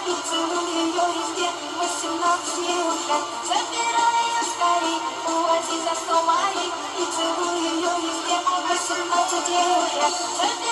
И целую ее везде 18 уже Забирай ее скорей Увози за сто морей И целую ее везде 18 уже